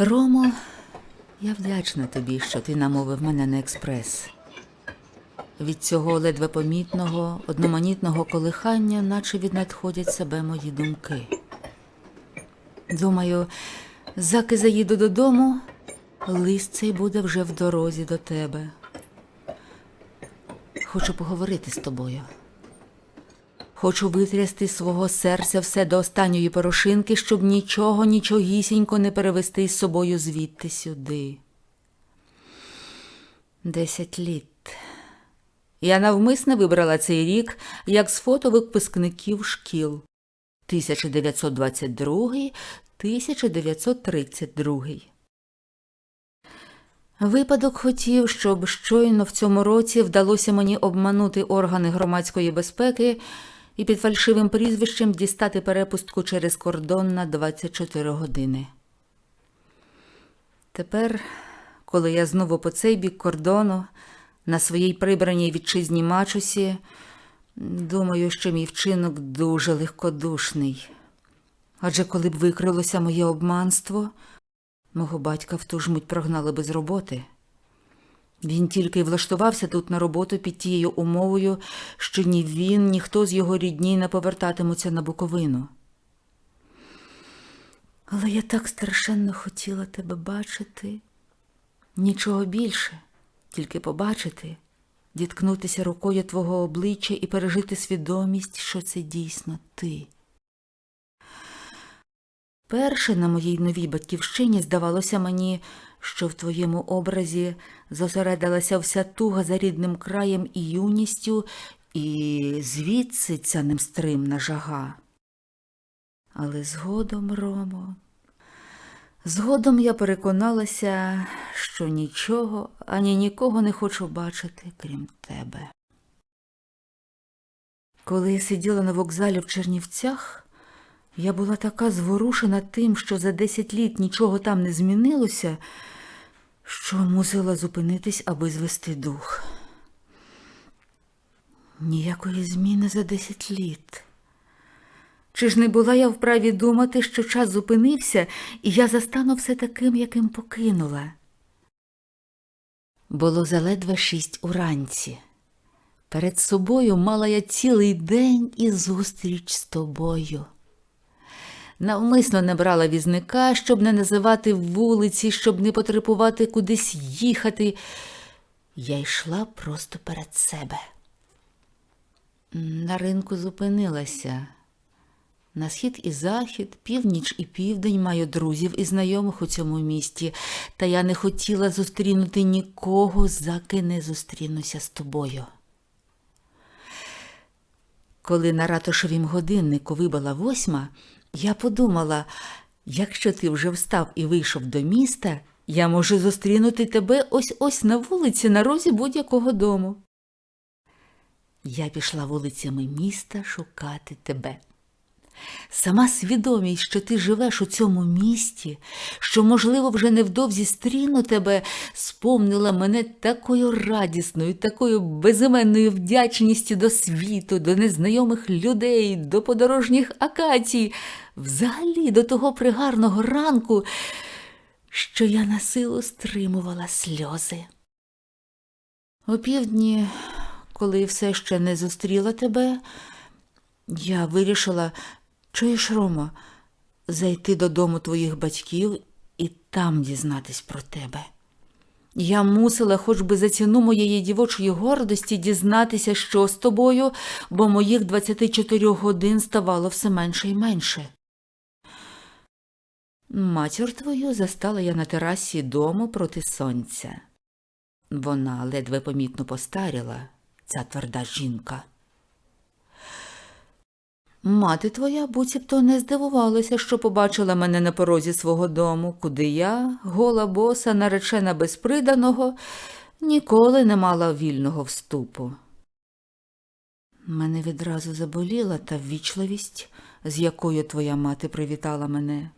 Ромо, я вдячна тобі, що ти намовив мене на експрес. Від цього ледве помітного, одноманітного колихання, наче віднадходять себе мої думки. Думаю, заки заїду додому, лист цей буде вже в дорозі до тебе. Хочу поговорити з тобою. Хочу витрясти з свого серця все до останньої порошинки, щоб нічого, нічогісінько не перевести із собою звідти сюди. Десять літ. Я навмисне вибрала цей рік як з фото випускників шкіл 1922 1932. Випадок хотів, щоб щойно в цьому році вдалося мені обманути органи громадської безпеки і під фальшивим прізвищем дістати перепустку через кордон на 24 години. Тепер, коли я знову по цей бік кордону, на своїй прибраній вітчизні мачусі, думаю, що мій вчинок дуже легкодушний. Адже коли б викрилося моє обманство, мого батька в ту ж мить прогнали би з роботи. Він тільки й влаштувався тут на роботу під тією умовою, що ні він, ні хто з його рідні не повертатимуться на Буковину. Але я так страшенно хотіла тебе бачити. Нічого більше, тільки побачити, діткнутися рукою твого обличчя і пережити свідомість, що це дійсно ти. Перше на моїй новій батьківщині здавалося мені, що в твоєму образі зосередилася вся туга за рідним краєм і юністю, і звідси ця немстримна жага. Але згодом, Ромо, згодом я переконалася, що нічого ані нікого не хочу бачити, крім тебе. Коли я сиділа на вокзалі в Чернівцях, я була така зворушена тим, що за десять літ нічого там не змінилося, що мусила зупинитись, аби звести дух. Ніякої зміни за десять літ. Чи ж не була я вправі думати, що час зупинився, і я застану все таким, яким покинула? Було заледве шість уранці. Перед собою мала я цілий день і зустріч з тобою. Навмисно не брала візника, щоб не називати вулиці, щоб не потребувати кудись їхати. Я йшла просто перед себе. На ринку зупинилася. На схід і захід, північ і південь маю друзів і знайомих у цьому місті, та я не хотіла зустрінути нікого, заки не зустрінуся з тобою. Коли на ратушевім годиннику вибила восьма, я подумала, якщо ти вже встав і вийшов до міста, я можу зустрінути тебе ось ось на вулиці на розі будь-якого дому. Я пішла вулицями міста шукати тебе. Сама свідомість, що ти живеш у цьому місті, що, можливо, вже невдовзі стріну тебе, сповнила мене такою радісною, такою безіменною вдячністю до світу, до незнайомих людей, до подорожніх акацій, взагалі до того пригарного ранку, що я на силу стримувала сльози. Опівдні, коли все ще не зустріла тебе, я вирішила, чуєш, Рома, зайти додому твоїх батьків і там дізнатись про тебе. Я мусила, хоч би за ціну моєї дівочої гордості, дізнатися, що з тобою, бо моїх 24 годин ставало все менше і менше. Матір твою застала я на терасі дому проти сонця. Вона ледве помітно постаріла, ця тверда жінка. Мати твоя буцімто не здивувалася, що побачила мене на порозі свого дому, куди я, гола боса, наречена безприданого, ніколи не мала вільного вступу. Мене відразу заболіла та ввічливість, з якою твоя мати привітала мене.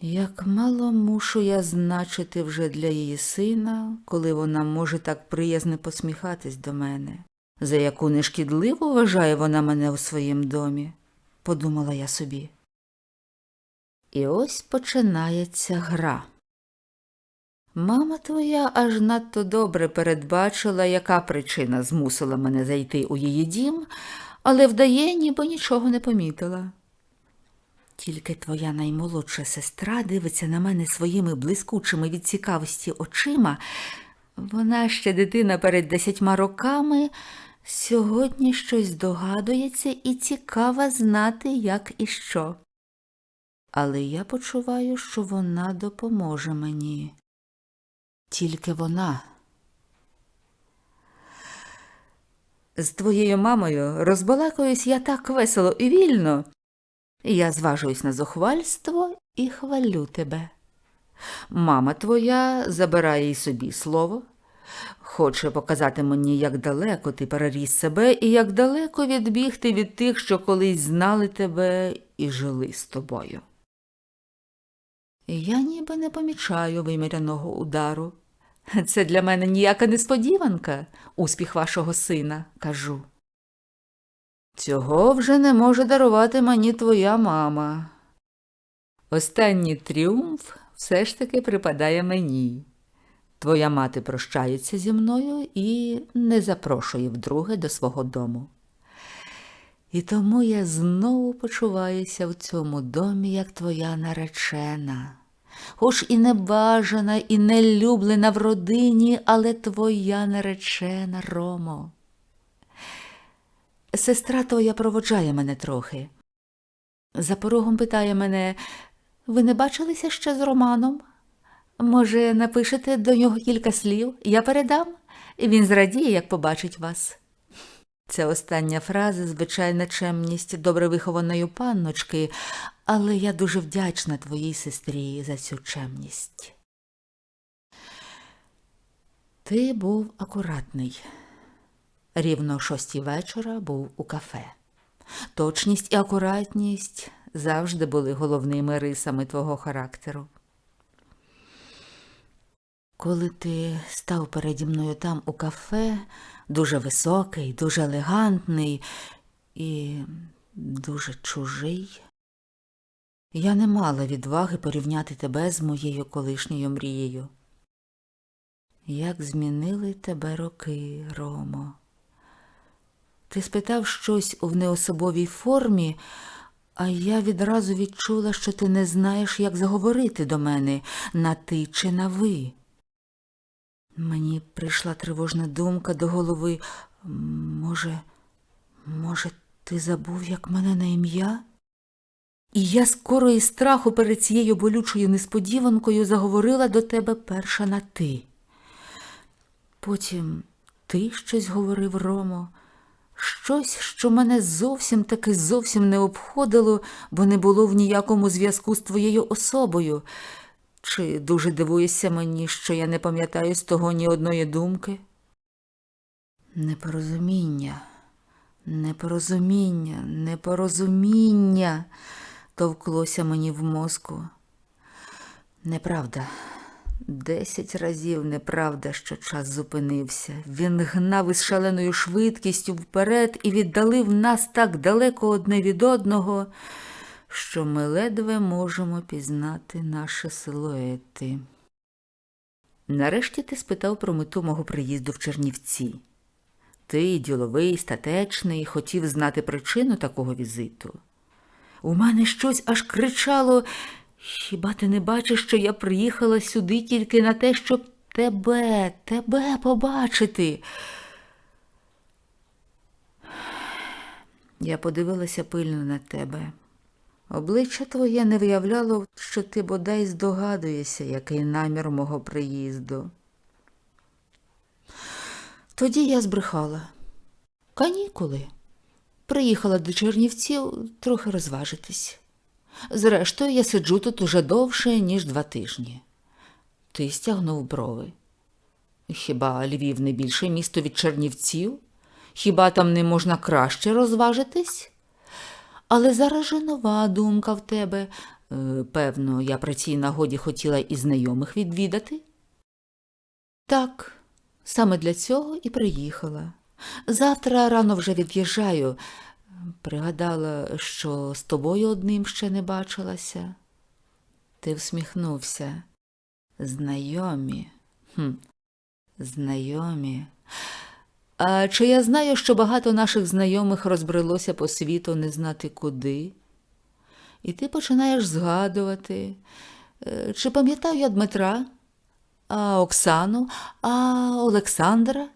Як мало мушу я значити вже для її сина, коли вона може так приязно посміхатись до мене. За яку нешкідливо вважає вона мене у своїм домі, подумала я собі. І ось починається гра. Мама твоя аж надто добре передбачила, яка причина змусила мене зайти у її дім, але вдає, ніби нічого не помітила. Тільки твоя наймолодша сестра дивиться на мене своїми блискучими від цікавості очима. Вона ще дитина перед десятьма роками, сьогодні щось догадується і цікава знати, як і що. Але я почуваю, що вона допоможе мені. Тільки вона. З твоєю мамою розбалакаюсь я так весело і вільно. Я зважуюсь на зухвальство і хвалю тебе. Мама твоя забирає й собі слово, хоче показати мені, як далеко ти переріс себе і як далеко відбігти від тих, що колись знали тебе і жили з тобою. Я ніби не помічаю виміряного удару. Це для мене ніяка несподіванка, успіх вашого сина, кажу. Цього вже не може дарувати мені твоя мама. Останній тріумф все ж таки припадає мені. Твоя мати прощається зі мною і не запрошує вдруге до свого дому. І тому я знову почуваюся в цьому домі, як твоя наречена, хоч і не бажана, і не люблена в родині, але твоя наречена, Ромо. Сестра твоя проводжає мене трохи. За порогом питає мене, ви не бачилися ще з Романом? Може, напишете до нього кілька слів, я передам, і він зрадіє, як побачить вас. Це остання фраза, звичайна чемність добре вихованої панночки, але я дуже вдячна твоїй сестрі за цю чемність. Ти був акуратний. Рівно шостій вечора був у кафе. Точність і акуратність завжди були головними рисами твого характеру. Коли ти став переді мною там у кафе, дуже високий, дуже елегантний і дуже чужий, я не мала відваги порівняти тебе з моєю колишньою мрією. Як змінили тебе роки, Ромо? Ти спитав щось у неособовій формі, а я відразу відчула, що ти не знаєш, як заговорити до мене на ти чи на ви. Мені прийшла тривожна думка до голови. Може, може, ти забув, як мене на ім'я? І я скоро із страху перед цією болючою несподіванкою заговорила до тебе перша на ти. Потім ти щось говорив, Ромо, щось, що мене зовсім таки зовсім не обходило, бо не було в ніякому зв'язку з твоєю особою. Чи дуже дивуєшся мені, що я не пам'ятаю з того ні одної думки? Непорозуміння, непорозуміння, непорозуміння товклося мені в мозку. Неправда. Десять разів неправда, що час зупинився. Він гнав із шаленою швидкістю вперед і віддалив нас так далеко одне від одного, що ми ледве можемо пізнати наші силуети. Нарешті ти спитав про мету мого приїзду в Чернівці. Ти, діловий, статечний, хотів знати причину такого візиту. У мене щось аж кричало. Хіба ти не бачиш, що я приїхала сюди тільки на те, щоб тебе, тебе побачити? Я подивилася пильно на тебе. Обличчя твоє не виявляло, що ти бодай здогадуєшся, який намір мого приїзду. Тоді я збрехала. Канікули. Приїхала до Чернівців трохи розважитись. Зрештою, я сиджу тут уже довше, ніж два тижні. Ти стягнув брови. Хіба Львів не більше місто від Чернівців? Хіба там не можна краще розважитись? Але зараз же нова думка в тебе. Е, Певно, я при цій нагоді хотіла і знайомих відвідати. Так, саме для цього і приїхала. Завтра рано вже від'їжджаю. Пригадала, що з тобою одним ще не бачилася. Ти всміхнувся. Знайомі. Хм. Знайомі. А чи я знаю, що багато наших знайомих розбрелося по світу не знати куди? І ти починаєш згадувати, е, чи пам'ятаю я Дмитра, а Оксану, а Олександра?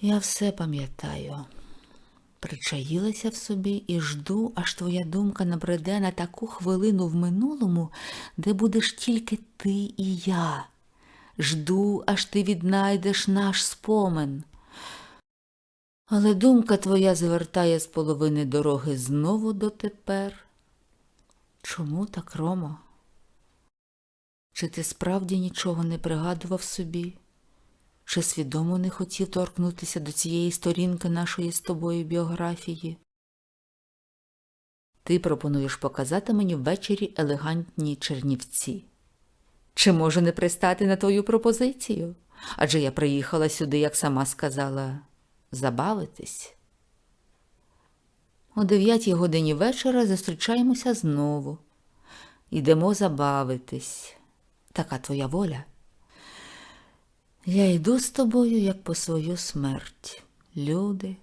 Я все пам'ятаю. Причаїлася в собі і жду, аж твоя думка набреде на таку хвилину в минулому, де будеш тільки ти і я. Жду, аж ти віднайдеш наш спомин. Але думка твоя звертає з половини дороги знову дотепер. Чому так, Ромо? Чи ти справді нічого не пригадував собі? Чи свідомо не хотів торкнутися до цієї сторінки нашої з тобою біографії? Ти пропонуєш показати мені ввечері елегантні чернівці. Чи можу не пристати на твою пропозицію? Адже я приїхала сюди, як сама сказала, забавитись. О дев'ятій годині вечора зустрічаємося знову. Йдемо забавитись. Така твоя воля. Я йду з тобою, як по свою смерть. Люди,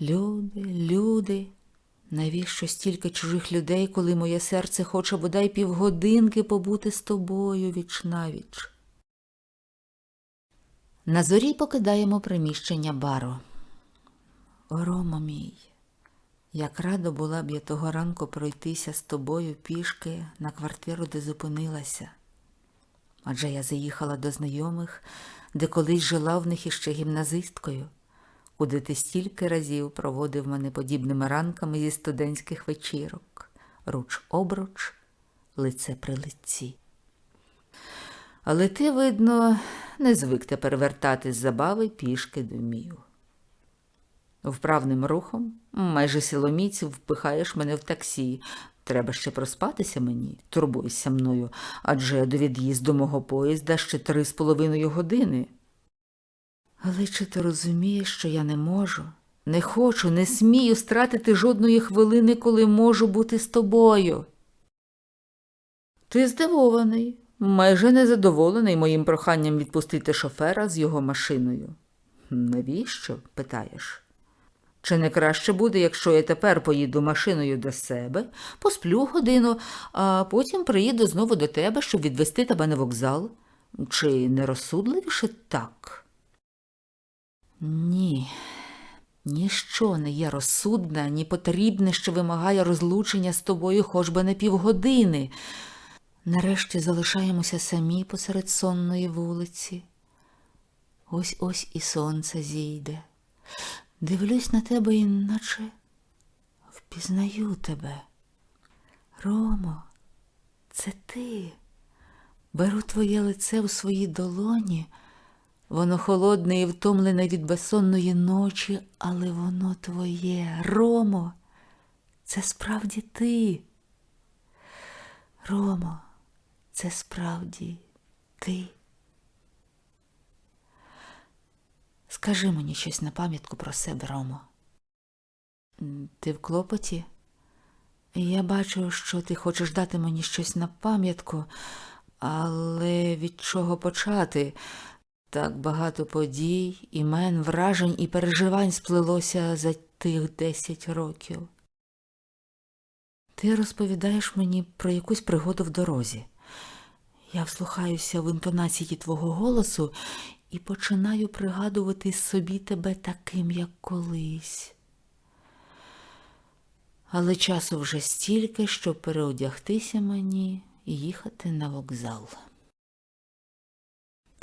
люди, люди. Навіщо стільки чужих людей, коли моє серце хоче бодай півгодинки побути з тобою віч навіч? На зорі покидаємо приміщення бару. Рома мій, як радо була б я того ранку пройтися з тобою пішки на квартиру, де зупинилася. Адже я заїхала до знайомих, де колись жила в них іще гімназисткою, куди ти стільки разів проводив мене подібними ранками зі студентських вечірок, руч обруч, лице при лиці. Але ти, видно, не звик тепер вертати з забави пішки домів. Вправним рухом, майже силоміць, впихаєш мене в таксі. Треба ще проспатися мені, турбуйся мною, адже до від'їзду мого поїзда ще три з половиною години. Але чи ти розумієш, що я не можу, не хочу, не смію стратити жодної хвилини, коли можу бути з тобою? Ти здивований, майже незадоволений моїм проханням відпустити шофера з його машиною. Навіщо? питаєш. Чи не краще буде, якщо я тепер поїду машиною до себе, посплю годину, а потім приїду знову до тебе, щоб відвести тебе на вокзал? Чи не розсудливіше так? Ні, ніщо не є розсудне, ні потрібне, що вимагає розлучення з тобою хоч би на півгодини. Нарешті залишаємося самі посеред сонної вулиці. Ось ось і сонце зійде. Дивлюсь на тебе, і наче впізнаю тебе. Ромо, це ти. Беру твоє лице у свої долоні. Воно холодне і втомлене від безсонної ночі, але воно твоє. Ромо, це справді ти. Ромо, це справді ти. Скажи мені щось на пам'ятку про себе, Ромо. Ти в клопоті? Я бачу, що ти хочеш дати мені щось на пам'ятку, але від чого почати? Так багато подій, імен, вражень і переживань сплелося за тих десять років. Ти розповідаєш мені про якусь пригоду в дорозі. Я вслухаюся в інтонації твого голосу і починаю пригадувати собі тебе таким, як колись. Але часу вже стільки, щоб переодягтися мені і їхати на вокзал.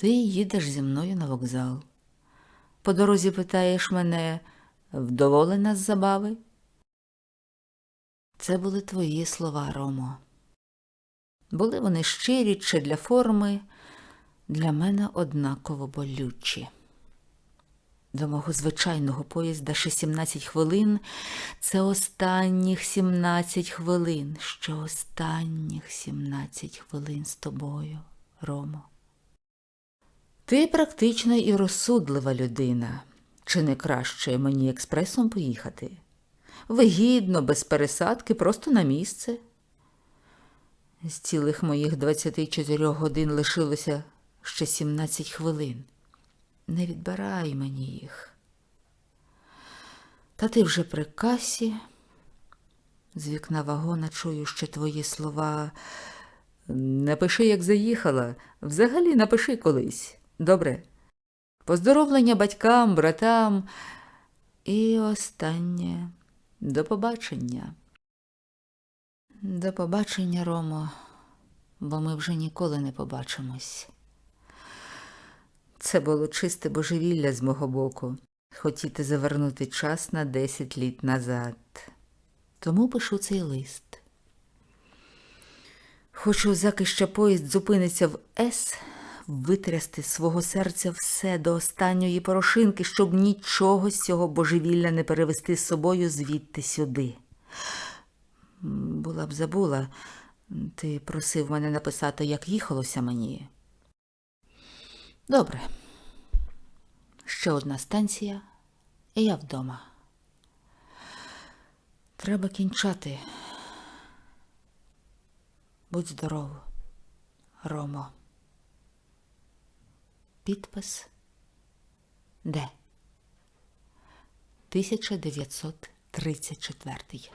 Ти їдеш зі мною на вокзал. По дорозі питаєш мене, вдоволена з забави? Це були твої слова, Ромо. Були вони щирі чи для форми, для мене однаково болючі. До мого звичайного поїзда ще 17 хвилин. Це останніх 17 хвилин, що останніх 17 хвилин з тобою, Ромо. Ти практична і розсудлива людина. Чи не краще мені експресом поїхати? Вигідно, без пересадки, просто на місце. З цілих моїх 24 годин лишилося ще 17 хвилин. Не відбирай мені їх. Та ти вже при касі. З вікна вагона чую ще твої слова. Напиши, як заїхала. Взагалі напиши колись. Добре. Поздоровлення батькам, братам. І останнє. До побачення. До побачення, Ромо, бо ми вже ніколи не побачимось. Це було чисте божевілля з мого боку хотіти завернути час на 10 літ назад. Тому пишу цей лист. Хочу, заки ще поїзд зупиниться в С, витрясти з свого серця все до останньої порошинки, щоб нічого з цього божевілля не перевести з собою звідти сюди. Була б забула, ти просив мене написати, як їхалося мені. Добре. Ще одна станція, і я вдома. Треба кінчати. Будь здоров, Ромо. Підпис Д. 1934